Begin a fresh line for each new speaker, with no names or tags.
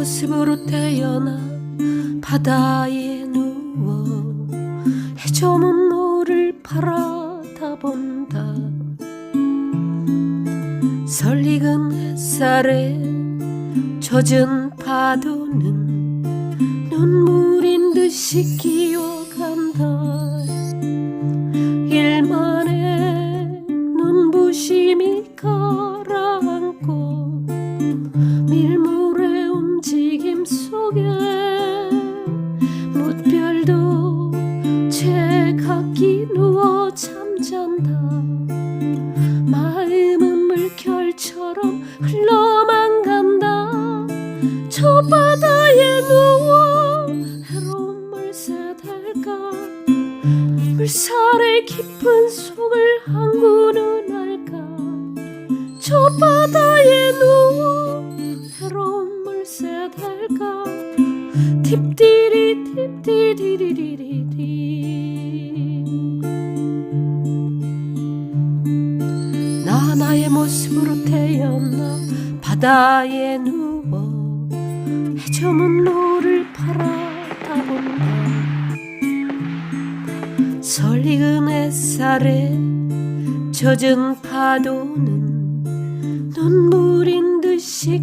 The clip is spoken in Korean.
모습으로 태어나 바다에 누워 해저문 노를 바라다 본다. 설익은 햇살에 젖은 파도는 눈물인 듯이 기어간다 제각기 누워 잠잔다. 마음은 물결처럼 흘러만 간다. 저 바다에 누워 해로운 물새 달까. 물살의 깊은 속을 항구는 알까. 저 바다에 누워 해로운 물새 달까. 팁디리 팁디리리리리 나 나의 모습으로 태어나 바다에 누워 해저문 노를 바라다 본다 설익은 햇살에 젖은 파도는 눈물인 듯이